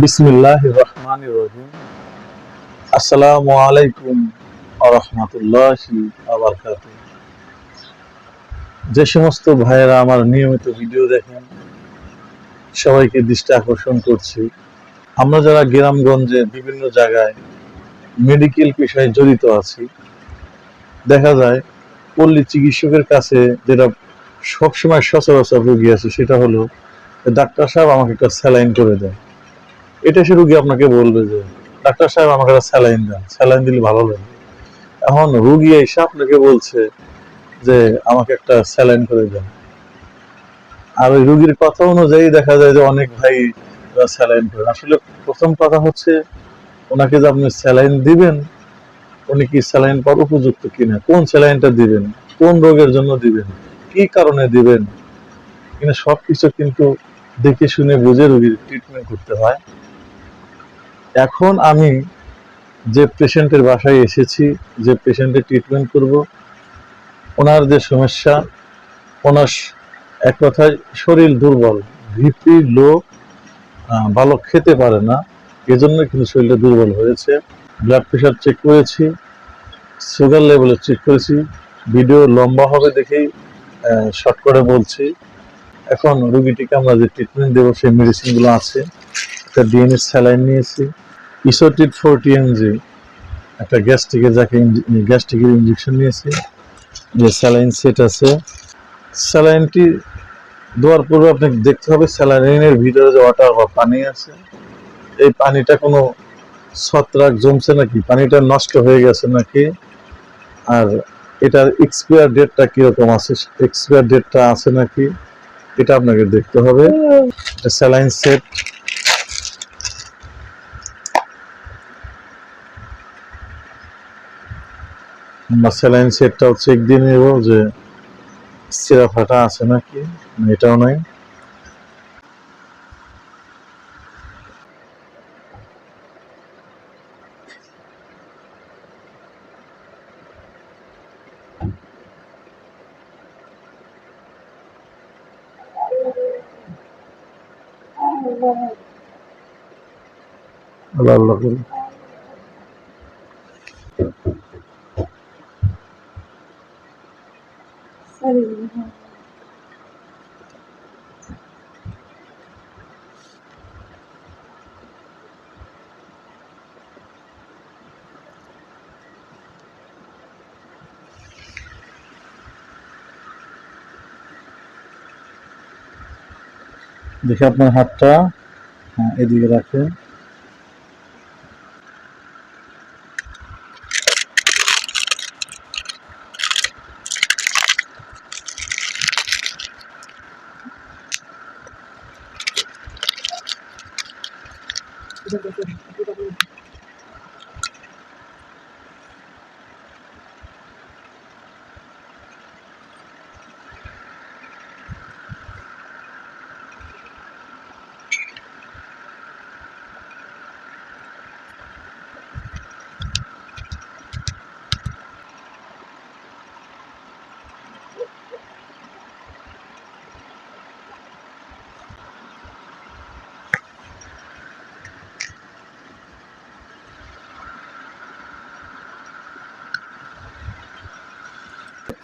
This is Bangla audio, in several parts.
বিসমিল্লাহ রহমান রহিম। আলাইকুম আরহামতুল্লাহি আবরকাত যে সমস্ত ভাইয়েরা আমার নিয়মিত ভিডিও দেখেন, সবাইকে দৃষ্টি আকর্ষণ করছি। আমরা যারা গ্রামগঞ্জে বিভিন্ন জায়গায় মেডিকেল পেশায় জড়িত আছি, দেখা যায় পল্লী চিকিৎসকের কাছে যেটা সবসময় সচরাচর রোগী আছে, সেটা হলো ডাক্তার সাহেব আমাকে একটা স্যালাইন করে দেয়। এটা সে রুগী আপনাকে বলবে যে, ডাক্তার সাহেব আমাকে একটা স্যালাইন দেন, স্যালাইন দিলে ভালো লাগে এখন রুগী এসে আপনাকে বলছে যে, আমাকে একটা স্যালাইন করে দেন। আর ওই রুগীর কথা অনুযায়ী দেখা যায় যে অনেক ভাই স্যালাইন করেন। আসলে প্রথম কথা হচ্ছে, ওনাকে যে আপনি স্যালাইন দিবেন, উনি কি স্যালাইন পাওয়ার উপযুক্ত কিনা? কোন স্যালাইনটা দিবেন? কোন রোগের জন্য দিবেন? কি কারণে দিবেন? কিন্তু সবকিছু কিন্তু দেখে শুনে বুঝে রোগীর ট্রিটমেন্ট করতে হয়। এখন আমি যে পেশেন্টের বাসায় এসেছি, যে পেশেন্টের ট্রিটমেন্ট করব, ওনার যে সমস্যা, ওনার এক কথায় শরীর দুর্বল। ভিপি লো ভালো খেতে পারে না, এজন্য কিন্তু শরীরটা দুর্বল হয়েছে। ব্লাড প্রেশার চেক করেছি সুগার লেভেলে চেক করেছি ভিডিও লম্বা হবে দেখেই শর্ট করে বলছি। এখন রুগীটিকে আমরা যে ট্রিটমেন্ট দেবো, সেই মেডিসিনগুলো আছে। একটা ডিএনএ স্যালাইন নিয়েছি ইসোটিড ফোরটি এমজি একটা গ্যাস্ট্রিকের যাকে গ্যাস্ট্রিকের ইঞ্জেকশন নিয়েছি, যে স্যালাইন সেট আছে। স্যালাইনটি দেওয়ার পূর্বে আপনাকে দেখতে হবে স্যালাইনের ভিতরে যে ওয়াটার বা পানি আছে, এই পানিটা কোনো ছত্রাক জমছে নাকি? পানিটা নষ্ট হয়ে গেছে নাকি? আর এটার এক্সপায়ার ডেটটা কীরকম আছে? এক্সপায়ার ডেটটা আছে নাকি? এটা আপনাকে দেখতে হবে। স্যালাইন সেট স্যালাইন নেব যে সিরা ফাটা আছে নাকি এটাও নাই। আল্লাহ আল্লাহ করে দেখি আপনার হাতটা হ্যাঁ এদিকে রাখেন। Obrigado.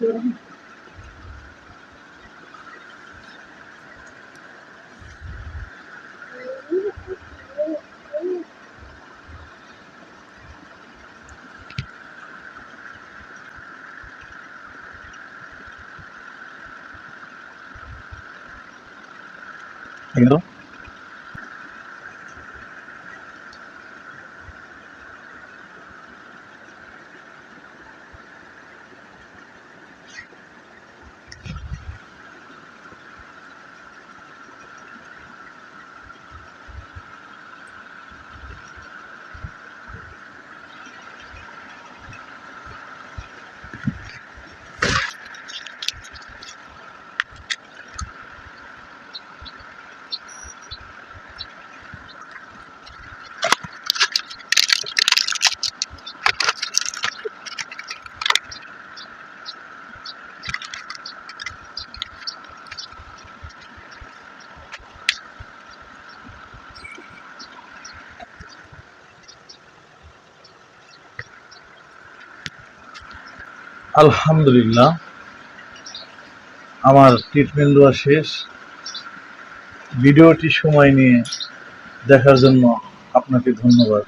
you know আলহামদুলিল্লাহ আমার ট্রিটমেন্ট দেওয়া শেষ। ভিডিওটি সময় নিয়ে দেখার জন্য আপনাকে ধন্যবাদ।